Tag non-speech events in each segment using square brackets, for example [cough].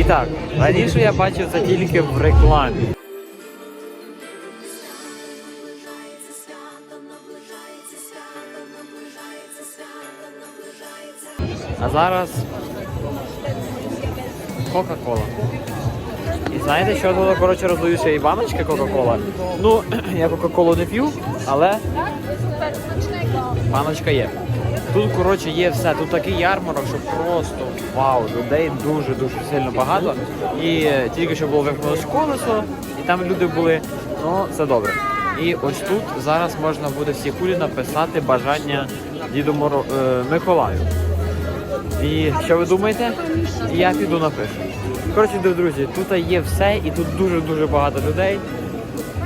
І так, раніше я бачив це тільки в рекламі. А зараз Кока-Кола. І знаєте, що тут, коротше, роздають ще і баночки Кока-Кола. Ну, [clears throat] я Кока-Колу не п'ю, але баночка є. Тут, коротше, є все. Тут такий ярмарок, що просто вау, людей дуже-дуже сильно багато. І тільки що було вимкнулося колесо, і там люди були. Ну, це добре. І ось тут зараз можна буде всі кулі написати бажання Діду Моро... е, Миколаю. І що ви думаєте? Я піду напишу. Коротше, друзі, тут є все і тут дуже-дуже багато людей.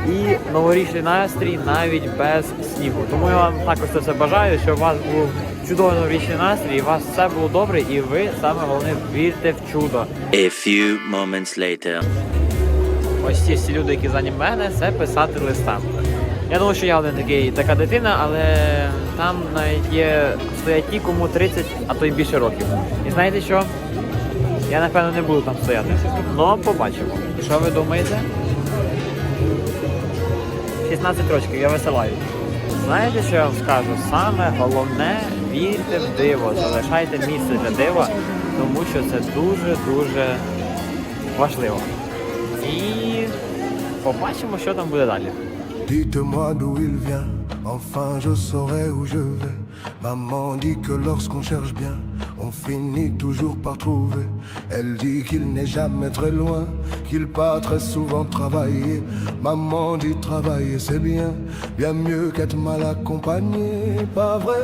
І новорічний настрій навіть без снігу. Тому я вам також це все бажаю, щоб у вас був чудовий новорічний настрій, у вас все було добре, і ви саме головне вірте в чудо. A few moments later. Ось ці всі люди, які зані мене, це писати листа. Я думаю, що я один такий така дитина, але там навіть є стоять ті, кому 30, а то й більше років. І знаєте що? Я напевно не буду там стояти. Ну, побачимо. Що ви думаєте? 16 років, я веселаю. Знаєте, що я вам скажу? Саме головне вірте в диво, залишайте місце для дива, тому що це дуже-дуже важливо. І побачимо, що там буде далі. Dites-moi d'où il vient, enfin je saurai où je vais. Maman dit que lorsqu'on cherche bien, on finit toujours par trouver. Elle dit qu'il n'est jamais très loin, qu'il part très souvent travailler. Maman dit travailler c'est bien, bien mieux qu'être mal accompagné, pas vrai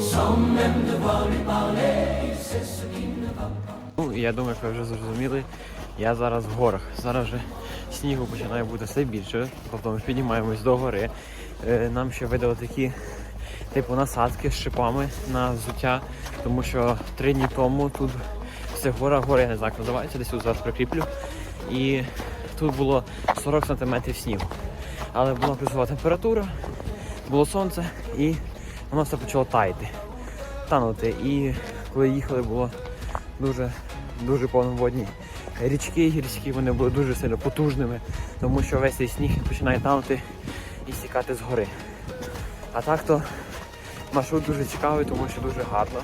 Sans même devoir lui parler, il ce qui ne va pas. Ну, я думаю, що ви вже зрозуміли. Я зараз в горах. Зараз вже снігу починає бути все більше. Тобто ми піднімаємось до гори. Е, Нам ще видали такі типу насадки з шипами на взуття, тому що три дні тому тут в цих горах, гори я не знаю, як називається, десь тут зараз прикріплю. І тут було 40 см снігу. Але була плюсова температура, було сонце і воно все почало таяти, танути. І коли їхали, було дуже дуже повноводні річки гірські, вони були дуже сильно потужними, тому що весь цей сніг починає танути і стікати з гори. А так то маршрут дуже цікавий, тому що дуже гарно.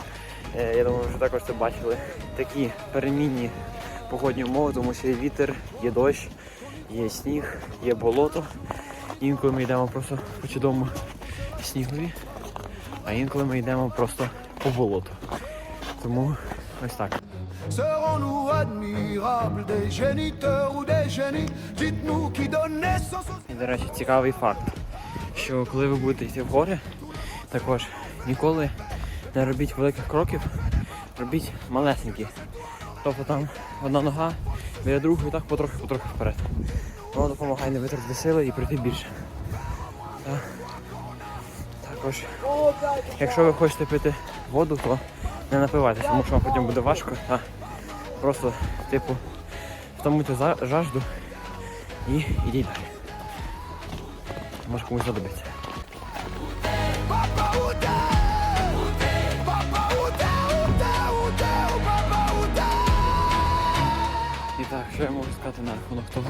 Е, Я думаю, вже також це бачили. Такі перемінні погодні умови, тому що є вітер, є дощ, є сніг, є болото. Інколи ми йдемо просто по чудовому снігові, а інколи ми йдемо просто по болоту. Тому ось так. І, до речі, цікавий факт, що коли ви будете йти в гори, також ніколи не робіть великих кроків, робіть малесенькі. Тобто там одна нога біля другої, так потрохи-потрохи вперед. Воно допомагає не витратити сили і пройти більше. Так. Також, якщо ви хочете пити воду, то не напивайтеся, тому що вам потім буде важко. А просто, типу, за- жажду і йдіть далі. Може комусь t'es І так, що я можу сказати на рахунок того,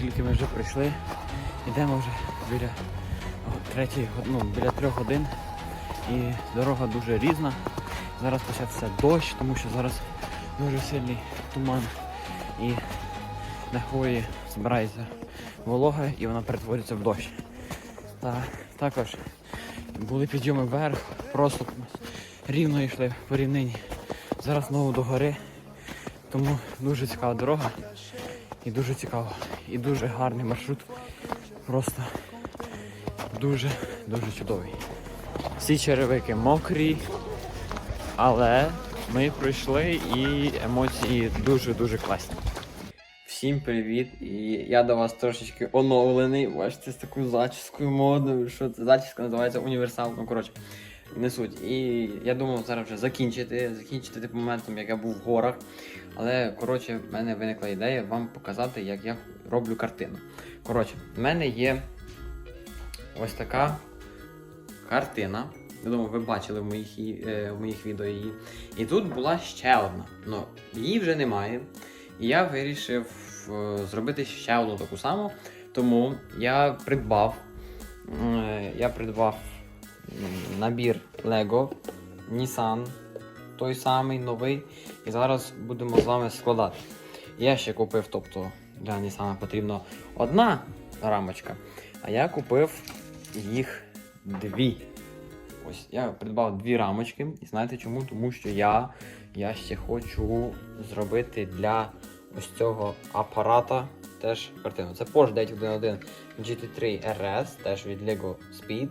скільки ми вже прийшли. Йдемо вже біля год- ну, біля трьох годин. І дорога дуже різна. Зараз почався дощ, тому що зараз дуже сильний туман і на хвої збирається волога і вона перетворюється в дощ. Та також були підйоми вверх, просто рівно йшли по рівнині. Зараз знову до гори. Тому дуже цікава дорога і дуже цікаво. І дуже гарний маршрут. Просто дуже дуже чудовий. Всі черевики мокрі, але ми пройшли і емоції дуже-дуже класні. Всім привіт! І я до вас трошечки оновлений. Бачите, з такою зачіскою модною. Що це зачіска називається універсал. Ну коротше, не суть. І я думав зараз вже закінчити, закінчити типу моментом, як я був в горах. Але коротше, в мене виникла ідея вам показати, як я роблю картину. Коротше, в мене є ось така картина. Я думаю, ви бачили в моїх, е, в моїх відео її. І тут була ще одна. Ну, її вже немає. І я вирішив е, зробити ще одну таку саму. Тому я придбав. е, Я придбав набір Lego Nissan, той самий новий. І зараз будемо з вами складати. Я ще купив, тобто для Nissan потрібна одна рамочка, а я купив їх дві. Ось я придбав дві рамочки. І знаєте чому? Тому що я, я ще хочу зробити для ось цього апарата теж картину. Це Porsche 911 GT3 RS, теж від Lego Speed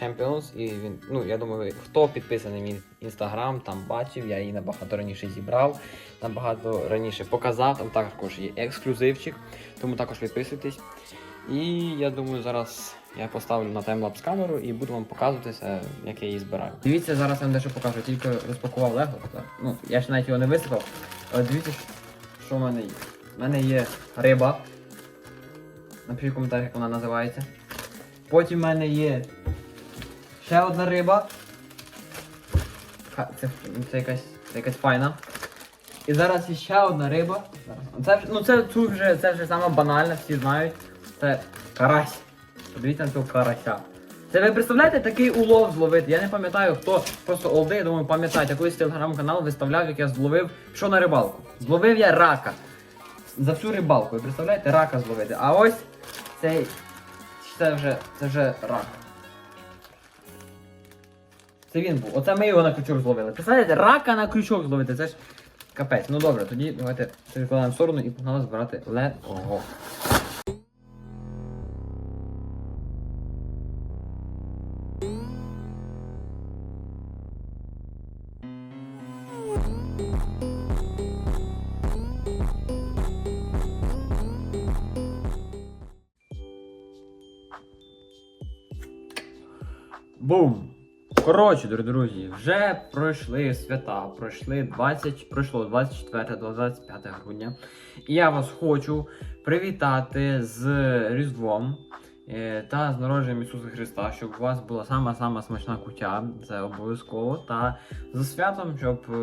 Champions. І він, ну я думаю, хто підписаний мій інстаграм, там бачив, я її набагато раніше зібрав, набагато раніше показав. Там також є ексклюзивчик, тому також підписуйтесь. І я думаю, зараз я поставлю на таймлапс камеру і буду вам показувати, е, як я її збираю. Дивіться, зараз я вам дещо покажу, тільки розпакував Лего. Ну, я ще навіть його не висипав. Але дивіться, що в мене є. У мене є риба. Напишіть в коментарях, як вона називається. Потім в мене є ще одна риба. Ха, Це, це, якась, це якась файна. І зараз ще одна риба. Це, ну це, тут вже, це вже саме банальне, всі знають. Це карась. Подивіться на цього карася. Це ви представляєте такий улов зловити? Я не пам'ятаю, хто просто олди, я думаю, пам'ятаєте, колись телеграм-канал виставляв, як я зловив, що на рибалку. Зловив я рака. За всю рибалку. Ви представляєте, рака зловити. А ось цей. Це вже, це вже рак. Це він був. Оце ми його на крючок зловили. Представляєте, рака на крючок зловити. Це ж капець. Ну добре, тоді давайте це відкладаємо в сторону і погнали збирати лего. Бум! Коротше, дорогі друзі, вже пройшли свята, пройшли 20, пройшло 24 до 25 грудня. І я вас хочу привітати з Різдвом е, та з народженням Ісуса Христа, щоб у вас була сама-сама смачна кутя, це обов'язково. Та з святом, щоб е,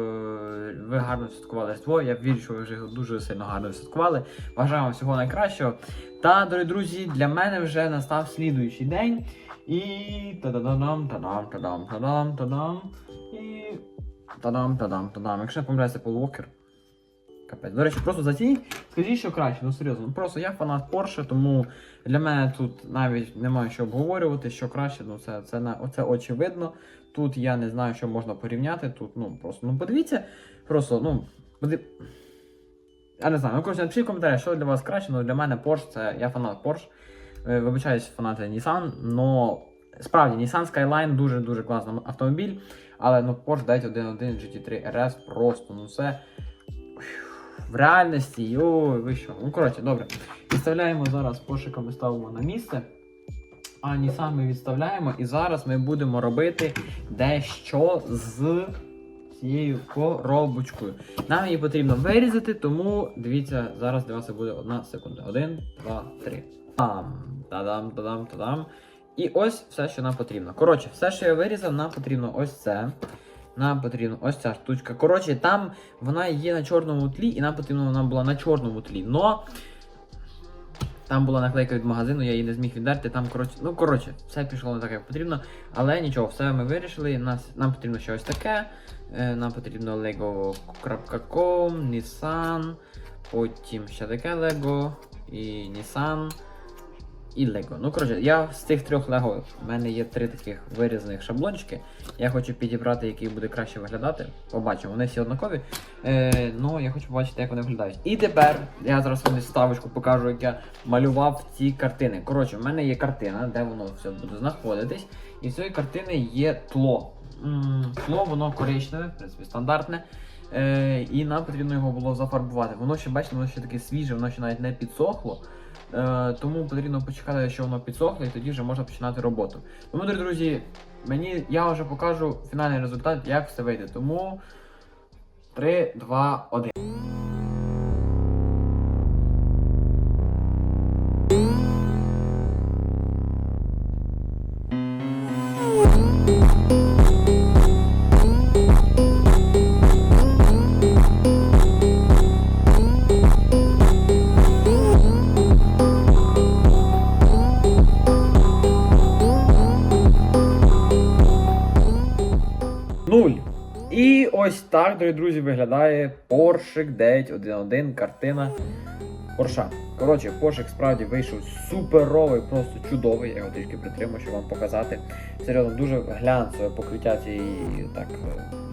ви гарно святкували Різдво. Я вірю, що ви вже дуже сильно гарно святкували. Бажаю вам всього найкращого. Та, дорогі друзі, для мене вже настав слідуючий день. І та-да-дам, та-дам, та-дам, та-дам, та-дам. І та-дам, та-дам, та-дам. Якщо не помиляюся, Пол. Капець. До речі, просто зацініть, скажіть, що краще, ну серйозно. Ну, Просто я фанат Porsche, тому для мене тут навіть немає що обговорювати, що краще, ну це, це, на- це очевидно. Тут я не знаю, що можна порівняти. Тут, ну просто, ну подивіться, просто, ну, поди... Я не знаю, ну коротше, напишіть в коментарях, що для вас краще, ну для мене Porsche, це я фанат Porsche. Е, Вибачаюсь, фанати Nissan, но справді Nissan Skyline дуже-дуже класний автомобіль, але ну Porsche 911 GT3 RS просто, ну це в реальності, йой, ви що. Ну коротше, добре. Відставляємо зараз Porsche ми ставимо на місце. А Nissan ми відставляємо, і зараз ми будемо робити дещо з цією коробочкою. Нам її потрібно вирізати, тому дивіться, зараз для вас буде одна секунда. Один, два, три. Там, та-дам, та-дам, та-дам. І ось все, що нам потрібно. Коротше, все, що я вирізав, нам потрібно ось це. Нам потрібно ось ця штучка. Коротше, там вона є на чорному тлі, і нам потрібно вона була на чорному тлі. Но там була наклейка від магазину, я її не зміг віддерти. Там, коротше, ну коротше, все пішло не так, як потрібно. Але нічого, все ми вирішили. Нас, нам потрібно ще ось таке. Е, нам потрібно Lego.com, Nissan, потім ще таке Lego і Nissan. І Lego. Ну, коротше, я з цих трьох Lego, в мене є три таких вирізаних шаблончики. Я хочу підібрати, який буде краще виглядати. Побачимо, вони всі однакові. Е, ну, я хочу побачити, як вони виглядають. І тепер я зараз вам ставочку покажу, як я малював ці картини. Коротше, в мене є картина, де воно все буде знаходитись. І в цієї картини є тло. Тло, воно коричневе, в принципі, стандартне. Е, і нам потрібно його було зафарбувати. Воно ще, бачите, воно ще таке свіже, воно ще навіть не підсохло. Е, тому потрібно почекати, що воно підсохло, і тоді вже можна починати роботу. Тому, друзі, мені я вже покажу фінальний результат, як все вийде. Тому 3, 2, 1. Ось так, дорогі друзі, виглядає Porsche 911 картина Порша. Коротше, Поршик справді вийшов суперовий, просто чудовий. Я його трішки притримую, щоб вам показати. Серйозно, дуже глянцеве покриття цієї так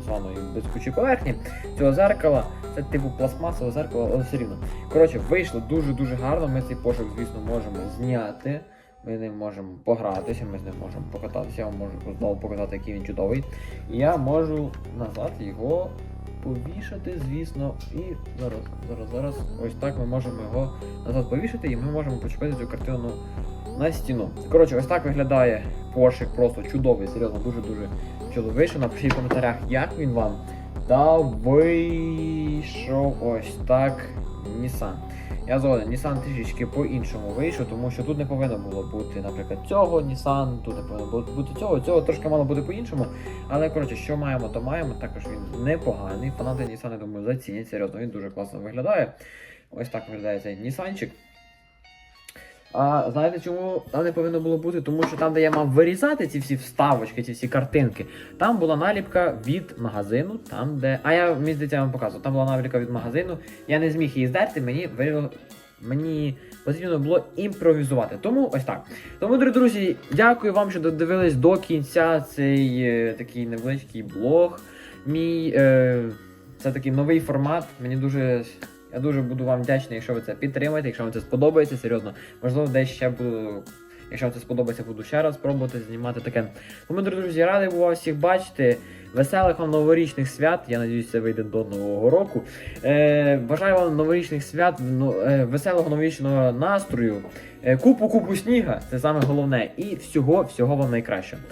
званої блискучої поверхні. Цього зеркала. Це типу пластмасове зеркало, але все рівно. Коротше, вийшло дуже-дуже гарно. Ми цей пошук, звісно, можемо зняти. Ми ним можемо погратися, ми з ним можемо покататися. Я вам можу знову показати, який він чудовий. І я можу назад його повішати, звісно. І зараз, зараз, зараз. Ось так ми можемо його назад повішати, і ми можемо почепити цю картину на стіну. Коротше, ось так виглядає пошик, просто чудовий, серйозно, дуже-дуже. Вийшов. Напишіть в коментарях, як він вам. Та вийшов ось так Nissan. Я згоден, Nissan трішечки по-іншому вийшов, тому що тут не повинно було бути, наприклад, цього Nissan, тут не повинно було бути цього, цього трошки мало бути по-іншому. Але коротше, що маємо, то маємо. Також він непоганий. Фанати Nissan, я думаю, зацінять. Серйозно, він дуже класно виглядає. Ось так виглядає цей Нісанчик. А знаєте, чому там не повинно було бути? Тому що там, де я мав вирізати ці всі вставочки, ці всі картинки, там була наліпка від магазину, там де. А я мені здається, вам показував, там була наліпка від магазину. Я не зміг її здерти, мені виріло. Мені потрібно було імпровізувати. Тому ось так. Тому, дорогі друзі, дякую вам, що додивились до кінця цей е, такий невеличкий блог. Мій е, це такий новий формат. Мені дуже. Я дуже буду вам вдячний, якщо ви це підтримаєте, якщо вам це сподобається, серйозно. Можливо, десь ще буду. Якщо вам це сподобається, буду ще раз пробувати знімати таке. Тому, друзі, радий був вас всіх бачити. Веселих вам новорічних свят. Я надіюсь, це вийде до нового року. Е, бажаю вам новорічних свят, ну, е, веселого новорічного настрою, е, купу купу сніга, це саме головне. І всього, всього вам найкращого.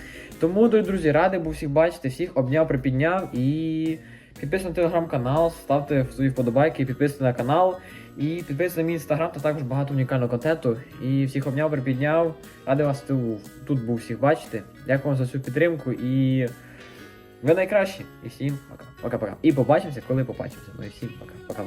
Тому, друзі, радий був всіх бачити, всіх обняв, припідняв і. Підписуйтесь на телеграм-канал, ставте свої вподобайки, підписуйтесь на канал і підписуйтесь на мій інстаграм, та також багато унікального контенту. І всіх обняв, припідняв. Радий вас тут, був всіх бачити. Дякую вам за цю підтримку і ви найкращі. І всім пока. Пока-пока. І побачимося, коли побачимося. Ну і всім пока. Пока.